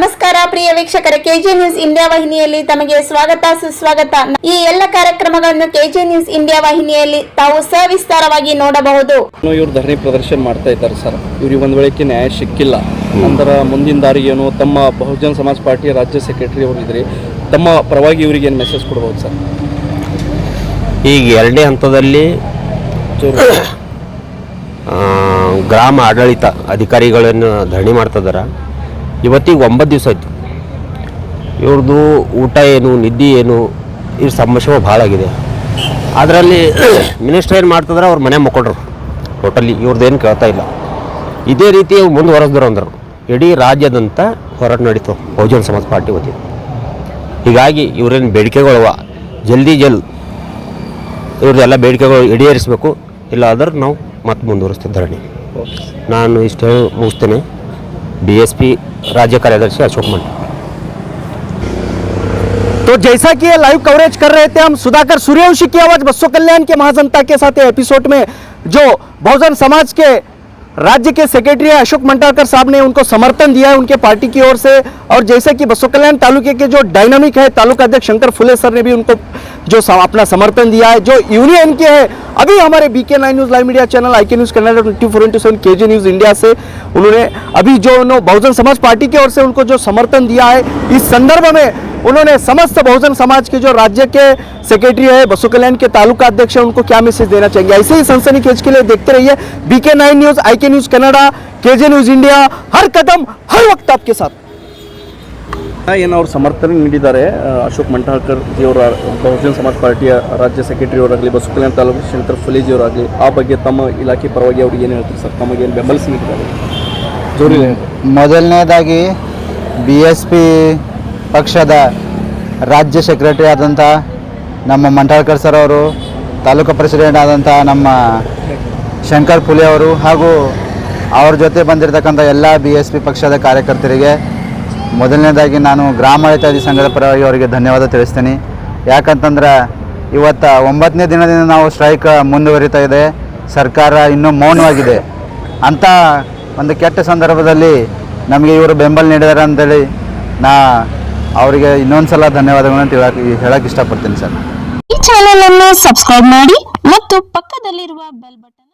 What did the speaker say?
ನಮಸ್ಕಾರ ಪ್ರಿಯ ವೀಕ್ಷಕರ K J news India ವಾಹಿನಿಯಲ್ಲಿ ತಮಗೆ ಸ್ವಾಗತ ಸುಸ್ವಾಗತ. ಈ ಎಲ್ಲ ಕಾರ್ಯಕ್ರಮಗಳನ್ನು ಕೆಜೆ ನ್ಯೂಸ್ ಇಂಡಿಯಾ ವಾಹಿನಿಯಲ್ಲಿ ತಾವು ಸವಿಸ್ತಾರವಾಗಿ ನೋಡಬಹುದು. ಇವರು ಇವ್ರು ಧರಣಿ ಪ್ರದರ್ಶನ ಮಾಡ್ತಾ ಇದ್ದಾರೆ ಸರ್. ಇವ್ರಿಗೆ ಒಂದ್ ವೇಳೆಗೆ ನ್ಯಾಯ ಸಿಕ್ಕಿಲ್ಲ. ನಂತರ ಮುಂದಿನ ದಾರಿ ಏನು ತಮ್ಮ ಬಹುಜನ ಸಮಾಜ ಪಾರ್ಟಿಯ ರಾಜ್ಯ ಸೆಕ್ರೆಟರಿ ಅವರು ಇದ್ರಿ ತಮ್ಮ ಪರವಾಗಿ ಇವರಿಗೆ ಏನು ಮೆಸೇಜ್ ಕೊಡ್ಬೋದು ಸರ್? ಈಗ ಎರಡನೇ ಹಂತದಲ್ಲಿ ಗ್ರಾಮ ಆಡಳಿತ ಅಧಿಕಾರಿಗಳನ್ನು ಧರಣಿ ಮಾಡ್ತಿದ್ದಾರೆ ಇವತ್ತಿಗೆ ಒಂಬತ್ತು ದಿವಸ ಆಯ್ತು. ಇವ್ರದ್ದು ಊಟ ಏನು ನಿದ್ದೆ ಏನು ಇವ್ರ ಸಮಸ್ಯೆ ಭಾಳ ಆಗಿದೆ. ಅದರಲ್ಲಿ ಮಿನಿಸ್ಟರ್ ಏನು ಮಾಡ್ತಿದ್ರೆ? ಅವ್ರ ಮನೆ ಮಕ್ಕೊಂಡ್ರು ಟೋಟಲಿ ಇವ್ರದ್ದೇನು ಕೇಳ್ತಾ ಇಲ್ಲ. ಇದೇ ರೀತಿ ಮುಂದುವರೆಸಿದ್ರು ಅಂದರು. ಇಡೀ ರಾಜ್ಯದಂತ ಹೋರಾಟ ನಡೀತು ಬಹುಜನ ಸಮಾಜ ಪಾರ್ಟಿ ವತಿಯಿಂದ. ಹೀಗಾಗಿ ಇವ್ರೇನು ಬೇಡಿಕೆಗಳವ ಜಲ್ದಿ ಜಲ್ ಇವ್ರದ್ದೆಲ್ಲ ಬೇಡಿಕೆಗಳು ಈಡೇರಿಸಬೇಕು. ಇಲ್ಲ ಆದ್ರೆ ನಾವು ಮತ್ತೆ ಮುಂದುವರಿಸ್ತೀವಿ ಧರಣಿ. ನಾನು ಇಷ್ಟು ಹೇಳಿ ಮುಗಿಸ್ತೇನೆ. डीएसपी राज्य कार्यदर्शी अशोक मंडल। तो जैसा कि ये लाइव कवरेज कर रहे थे हम, सुधाकर सूर्यवंशी की आवाज़ बस्सो कल्याण के महाजनता के साथ एपिसोड में जो बहुजन समाज के राज्य के सेक्रेटरी अशोक मंटारकर साहब ने उनको समर्थन दिया है उनके पार्टी की ओर से। और जैसे कि बसो कल्याण तालुके के जो डायनामिक है, तालुका अध्यक्ष शंकर फुले सर ने भी उनको जो अपना समर्थन दिया है, जो यूनियन के है। अभी हमारे BK nine news live media channel I K news Kannada twenty four into seven K G news India से उन्होंने अभी जो उन्होंने बहुजन समाज पार्टी की ओर से उनको जो समर्थन दिया है, इस संदर्भ में उन्होंने समस्त बहुजन समाज के जो राज्य के सेक्रेटरी है बसु कल्याण के तालुका अध्यक्ष है उनको क्या मैसेज देना चाहिए ऐसे ही सनसनी खेज के लिए देखते रहिए BK nine news I K news Canada KJ news India हर कदम हर वक्त आपके साथ ಏನು ಅವ್ರು ಸಮರ್ಥನೆ ನೀಡಿದ್ದಾರೆ ಆ, ಅಶೋಕ್ ಮಂಟಾಳ್ಕರ್ ಜಿಯವರ ಬಹುಜನ ಸಮಾಜ ಪಾರ್ಟಿಯ ರಾಜ್ಯ ಸೆಕ್ರೆಟರಿ ಅವರಾಗಲಿ ಬಸವ ಕಲ್ಯಾಣ ತಾಲೂಕು ಶಂಕರ್ ಫುಲೇಜಿ ಅವರಾಗಲಿ ಆ ಬಗ್ಗೆ ತಮ್ಮ ಇಲಾಖೆ ಪರವಾಗಿ ಅವ್ರಿಗೆ ಏನು ಹೇಳ್ತೀರಿ ಸರ್ ತಮಗೇನು ಬೆಂಬಲಿಸಿ ನೀಡಿದ್ದಾರೆ ಜೋರಿ ಮೊದಲನೇದಾಗಿ ಬಿ ಎಸ್ ಪಿ ಪಕ್ಷದ ರಾಜ್ಯ ಸೆಕ್ರೆಟರಿ ಆದಂಥ ನಮ್ಮ ಮಂಟಾಳ್ಕರ್ ಸರ್ ಅವರು, ತಾಲೂಕು ಪ್ರೆಸಿಡೆಂಟ್ ಆದಂಥ ನಮ್ಮ ಶಂಕರ್ ಪುಲಿ ಅವರು ಹಾಗೂ ಅವ್ರ ಜೊತೆ ಬಂದಿರತಕ್ಕಂಥ ಎಲ್ಲ ಬಿ ಎಸ್ ಪಿ ಪಕ್ಷದ ಕಾರ್ಯಕರ್ತರಿಗೆ ಮೊದಲನೇದಾಗಿ ನಾನು ಗ್ರಾಮಾಡಳಿತಾಧಿ ಸಂಘದ ಪರವಾಗಿ ಅವರಿಗೆ ಧನ್ಯವಾದ ತಿಳಿಸ್ತೀನಿ. ಯಾಕಂತಂದ್ರೆ ಇವತ್ತು ಒಂಬತ್ತನೇ ದಿನದಿಂದ ನಾವು ಸ್ಟ್ರೈಕ್ ಮುಂದುವರಿತಾ ಇದೆ. ಸರ್ಕಾರ ಇನ್ನೂ ಮೌನವಾಗಿದೆ. ಅಂತ ಒಂದು ಕೆಟ್ಟ ಸಂದರ್ಭದಲ್ಲಿ ನಮಗೆ ಇವರು ಬೆಂಬಲ ನೀಡಿದ್ದಾರೆ ಅಂತೇಳಿ ನಾ ಅವರಿಗೆ ಇನ್ನೊಂದ್ಸಲ ಸಲ ಧನ್ಯವಾದಗಳನ್ನು ತಿಳಕ್ಕೆ ಹೇಳಕ್ಕೆ ಇಷ್ಟಪಡ್ತೀನಿ ಸರ್. ಈ ಚಾನೆಲ್ ಅನ್ನು ಸಬ್ಸ್ಕ್ರೈಬ್ ಮಾಡಿ ಮತ್ತು ಪಕ್ಕದಲ್ಲಿರುವ ಬೆಲ್ ಬಟನ್